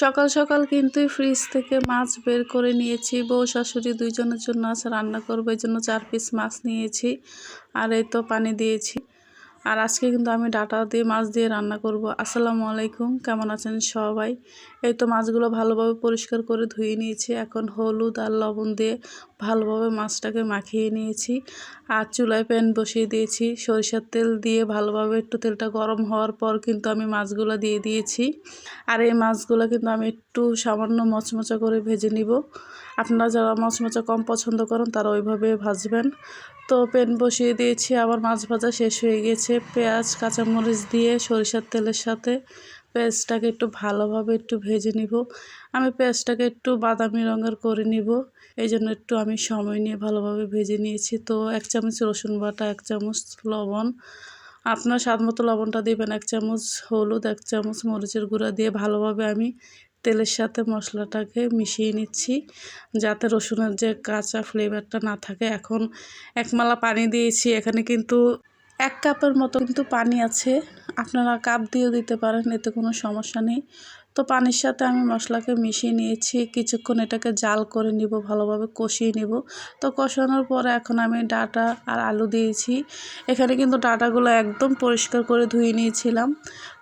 সকাল সকাল কিন্তু ফ্রিজ থেকে মাছ বের করে নিয়েছি। বউ, শাশুড়ি দুইজনের জন্য আছে রান্না করব, এই জন্য চার পিস মাছ নিয়েছি। আর এই তো পানি দিয়েছি। আর আজকে কিন্তু আমি ডাটা দিয়ে মাছ দিয়ে রান্না করব। আসসালামু আলাইকুম, কেমন আছেন সবাই? এই তো মাছগুলো ভালোভাবে পরিষ্কার করে ধুয়ে নিয়েছি। এখন হলুদ আর লবণ দিয়ে ভালোভাবে মাছটাকে মাখিয়ে নিয়েছি। আর চুলায় প্যান বসিয়ে দিয়েছি। সরিষার তেল দিয়ে ভালোভাবে একটু তেলটা গরম হওয়ার পর কিন্তু আমি মাছগুলো দিয়ে দিয়েছি। আর এই মাছগুলো কিন্তু আমি একটু সামান্য মচমচা করে ভেজে নিব। আপনারা যারা মচমচা কম পছন্দ করেন তারা ওইভাবে ভাজবেন। তো প্যান বসিয়ে দিয়েছি, আবার মাছ ভাজা শেষ হয়ে গেছে। পেঁয়াজ, কাঁচামরিচ দিয়ে সরিষার তেলের সাথে পেঁয়াজটাকে একটু ভালোভাবে একটু ভেজে নিব। আমি পেঁয়াজটাকে একটু বাদামি রঙের করে নিব। এই জন্য একটু আমি সময় নিয়ে ভালোভাবে ভেজে নিয়েছি। তো এক চামচ রসুন বাটা, এক চামচ লবণ। আপনার স্বাদ মতো লবণটা দিবেন। এক চামচ হলুদ, এক চামচ মরিচের গুঁড়া দিয়ে ভালোভাবে আমি তেলের সাথে মশলাটাকে মিশিয়ে নিচ্ছি। যাতে রসুনের যে কাঁচা ফ্লেভারটা না থাকে। এখন এক মালা পানি দিয়েছি। এখানে কিন্তু এক কাপের মতো কিন্তু পানি আছে। আপনারা কাপ দিয়েও দিতে পারেন, এতে কোনো সমস্যা নেই। তো পানির সাথে আমি মশলাকে মিশিয়ে নিয়েছি। কিছুক্ষণ এটাকে জাল করে নিব, ভালোভাবে কষিয়ে নিব। তো কষানোর পরে এখন আমি ডাটা আর আলু দিয়েছি। এখানে কিন্তু ডাটাগুলো একদম পরিষ্কার করে ধুয়ে নিয়েছিলাম।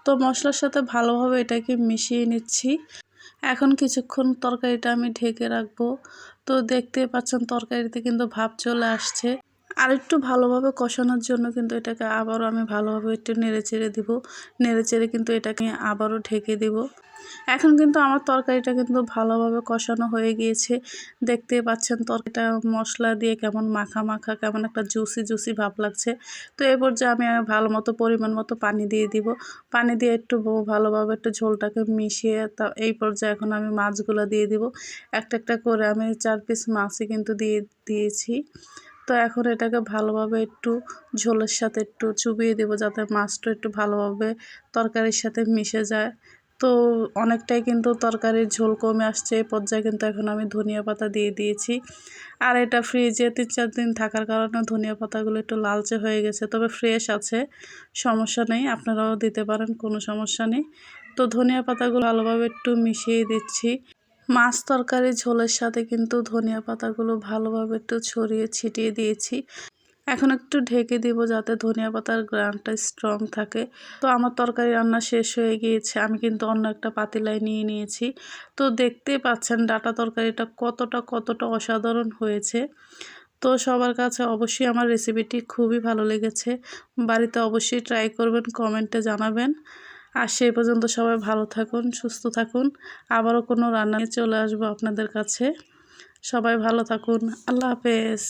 তো মশলার সাথে ভালোভাবে এটাকে মিশিয়ে নিচ্ছি। এখন কিছুক্ষণ তরকারিটা আমি ঢেকে রাখব। তো দেখতে পাচ্ছেন তরকারিতে কিন্তু ভাব চলে আসছে। আর একটু ভালোভাবে কষানোর জন্য কিন্তু এটাকে আবারও আমি ভালোভাবে একটু নেড়ে চেড়ে দিব। নেড়ে চেড়ে কিন্তু এটাকে আবারও ঢেকে দিব। এখন কিন্তু আমার তরকারিটা কিন্তু ভালোভাবে কষানো হয়ে গিয়েছে। দেখতে পাচ্ছেন তরকারিটা মশলা দিয়ে কেমন মাখা মাখা, কেমন একটা জুসি জুসি ভাব লাগছে। তো এই পর্যায়ে আমি ভালো মতো পরিমাণ মতো পানি দিয়ে দিব। পানি দিয়ে একটু ভালোভাবে একটু ঝোলটাকে মিশিয়ে তা, এই পর্যায়ে এখন আমি মাছগুলো দিয়ে দিব। একটা একটা করে আমি চার পিস মাছই কিন্তু দিয়ে দিয়েছি। তো এখন এটাকে ভালোভাবে একটু ঝোলের সাথে একটু চুবিয়ে দেবো যাতে মাছটা একটু ভালোভাবে তরকারির সাথে মিশে যায়। তো অনেকটাই কিন্তু তরকারির ঝোল কমে আসছে এই পর্যায়ে কিন্তু এখন আমি ধনিয়া পাতা দিয়ে দিয়েছি। আর এটা ফ্রিজে তিন চার দিন থাকার কারণে ধনিয়া পাতাগুলো একটু লালচে হয়ে গেছে, তবে ফ্রেশ আছে, সমস্যা নেই, আপনারাও দিতে পারেন, কোনো সমস্যা নেই। তো ধনিয়া পাতাগুলো ভালোভাবে একটু মিশিয়ে দিচ্ছি। মাছ তরকারি, ঝোলের সাথে কিন্তু ধনিয়া পাতাগুলো ভালোভাবে একটু ছড়িয়ে ছিটিয়ে দিয়েছি। এখন একটু ঢেকে দিব যাতে ধনিয়া পাতার গ্রানটা স্ট্রং থাকে। তো আমার তরকারি রান্না শেষ হয়ে গিয়েছে। আমি কিন্তু অন্য একটা পাতিলায় নিয়ে নিয়েছি। তো দেখতেই পাচ্ছেন ডাটা তরকারিটা কতটা কতটা অসাধারণ হয়েছে। তো সবার কাছে অবশ্যই আমার রেসিপিটি খুবই ভালো লেগেছে। বাড়িতে অবশ্যই ট্রাই করবেন কমেন্টে জানাবেন। আর সেই পর্যন্ত সবাই ভালো থাকুন, সুস্থ থাকুন। আবারও কোনো রান্না চলে আসব আপনাদের কাছে। সবাই ভালো থাকুন। আল্লাহ হাফেজ।